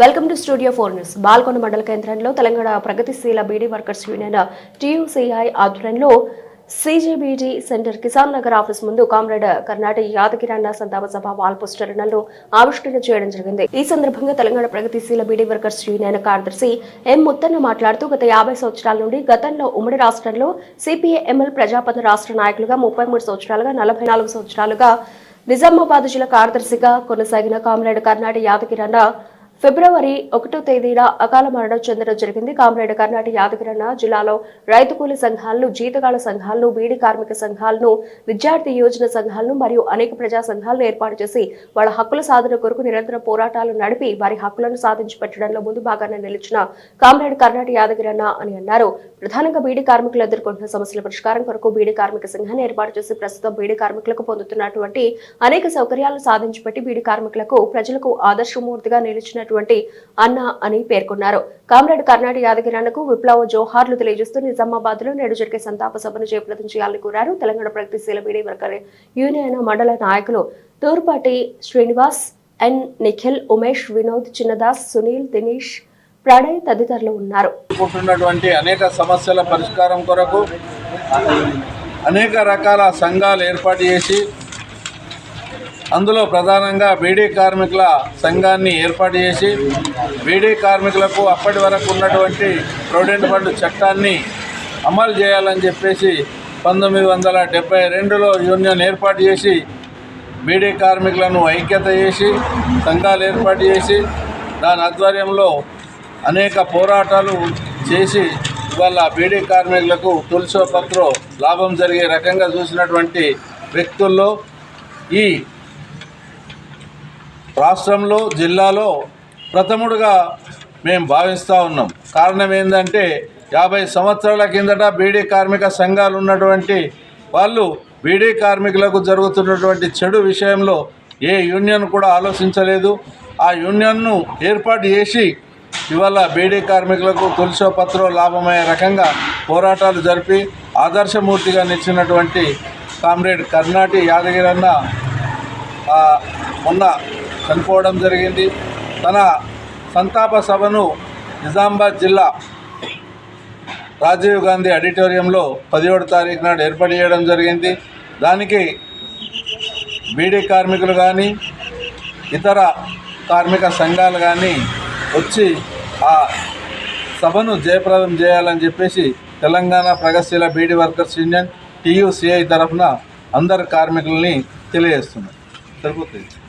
Welcome to studio four news. Balkonda మండల కేంద్రంలో తెలంగాణ ప్రగతిశీల బీడీ వర్కర్స్ యూనియన్ టీయూసీఐ ఆధ్వర్యంలో సీజీబీడీ సెంటర్ కిసాన్ నగర్ ఆఫీస్ ముందు కామ్రేడ్ కర్ణాటక యాదగిరన్న సంతాప సభ వాల్ పోస్టర్లను ఆవిష్కరణ చేయడం జరిగింది. ఈ సందర్భంగా తెలంగాణ ప్రగతిశీల బీడీ వర్కర్స్ యూనియన్ కార్యదర్శి ఎం ముత్తన్న మాట్లాడుతూ గత యాభై సంవత్సరాల నుండి గతంలో ఉమ్మడి రాష్ట్రంలో సిపిఐఎంఎల్ ప్రజాపతి రాష్ట్ర నాయకులుగా ముప్పై మూడు సంవత్సరాలుగా నలభై నాలుగు సంవత్సరాలుగా నిజామాబాద్ జిల్లా కార్యదర్శిగా కొనసాగిన కామ్రేడ్ కర్ణాటక యాదగిరన్న ఫిబ్రవరి ఒకటో తేదీన అకాల మరణం చెందడం జరిగింది. కామ్రేడ్ కర్ణాటక యాదగిరన్న జిల్లాలో రైతు కూలి సంఘాలను జీతగాళ్ళ సంఘాలను బీడి కార్మిక సంఘాలను విద్యార్థి యోజన సంఘాలను మరియు అనేక ప్రజా సంఘాలను ఏర్పాటు చేసి వాళ్ళ హక్కుల సాధన కొరకు నిరంతర పోరాటాలు నడిపి వారి హక్కులను సాధించి పెట్టడంలో ముందు భాగాన్ని నిలిచిన కామ్రేడ్ కర్ణాటక యాదగిరన్న అని అన్నారు. ప్రధానంగా బీడీ కార్మికులు ఎదుర్కొంటున్న సమస్యల పరిష్కారం కొరకు బీడీ కార్మిక సంఘాన్ని ఏర్పాటు చేసి ప్రస్తుతం బీడి కార్మికులకు పొందుతున్నటువంటి అనేక సౌకర్యాలను సాధించి పెట్టి బీడి కార్మికులకు ప్రజలకు ఆదర్శమూర్తిగా నిలిచినటువంటి అన్న అని పేర్కొన్నారు. కామ్రేడ్ కర్ణాటక యాదగిరన్నకు విప్లవ జోహార్లు తెలియజేస్తూ నిజామాబాద్లో నేడు జరిగే సంతాప సభను చేపట్టం చేయాలని కోరారు. తెలంగాణ ప్రగతిశీల బీడీ వర్కర్ యూనియన్ మండల నాయకులు తూర్పాటి శ్రీనివాస్ ఎన్ నిఖిల్ ఉమేష్ వినోద్ చిన్నదాస్ సునీల్ దినేష్ ప్రణయ్ తదితరులు ఉన్నారు. అనేక సమస్యల పరిష్కారం కొరకు అనేక రకాల సంఘాలు ఏర్పాటు చేసి అందులో ప్రధానంగా బీడీ కార్మికుల సంఘాన్ని ఏర్పాటు చేసి బీడీ కార్మికులకు అప్పటి వరకు ఉన్నటువంటి ప్రొవిడెంట్ ఫండ్ చట్టాన్ని అమలు చేయాలని చెప్పేసి పంతొమ్మిది వందల డెబ్బై రెండులో యూనియన్ ఏర్పాటు చేసి బీడీ కార్మికులను ఐక్యత చేసి సంఘాలు ఏర్పాటు చేసి దాని ఆధ్వర్యంలో అనేక పోరాటాలు చేసి ఇవాళ బీడీ కార్మికులకు తులసో పత్రో లాభం జరిగే రకంగా చూసినటువంటి వ్యక్తుల్లో ఈ రాష్ట్రంలో జిల్లాలో ప్రథముడుగా మేము భావిస్తూ ఉన్నాం. కారణం ఏంటంటే యాభై సంవత్సరాల కిందట బీడీ కార్మిక సంఘాలు ఉన్నటువంటి వాళ్ళు బీడీ కార్మికులకు జరుగుతున్నటువంటి చెడు విషయంలో ఏ యూనియన్ కూడా ఆలోచించలేదు. ఆ యూనియన్ను ఏర్పాటు చేసి ఇవాళ బీడీ కార్మికులకు తులసో పత్రో లాభమయ్యే రకంగా పోరాటాలు జరిపి ఆదర్శమూర్తిగా నిలిచినటువంటి కామ్రేడ్ కర్ణాటి యాదగిరన్న అన్న మొన్న చనిపోవడం జరిగింది. తన సంతాప సభను నిజామాబాద్ జిల్లా రాజీవ్ గాంధీ ఆడిటోరియంలో పదిహేడు తారీఖు నాడు ఏర్పాటు చేయడం జరిగింది. దానికి బీడీ కార్మికులు కానీ ఇతర కార్మిక సంఘాలు కానీ వచ్చి ఆ సభను జయప్రదం చేయాలని చెప్పేసి తెలంగాణ ప్రగతిశీల బీడీ వర్కర్స్ యూనియన్ టీయూసీఐ తరఫున అందరు కార్మికుల్ని తెలియజేస్తున్నారు తెలుపుతుంది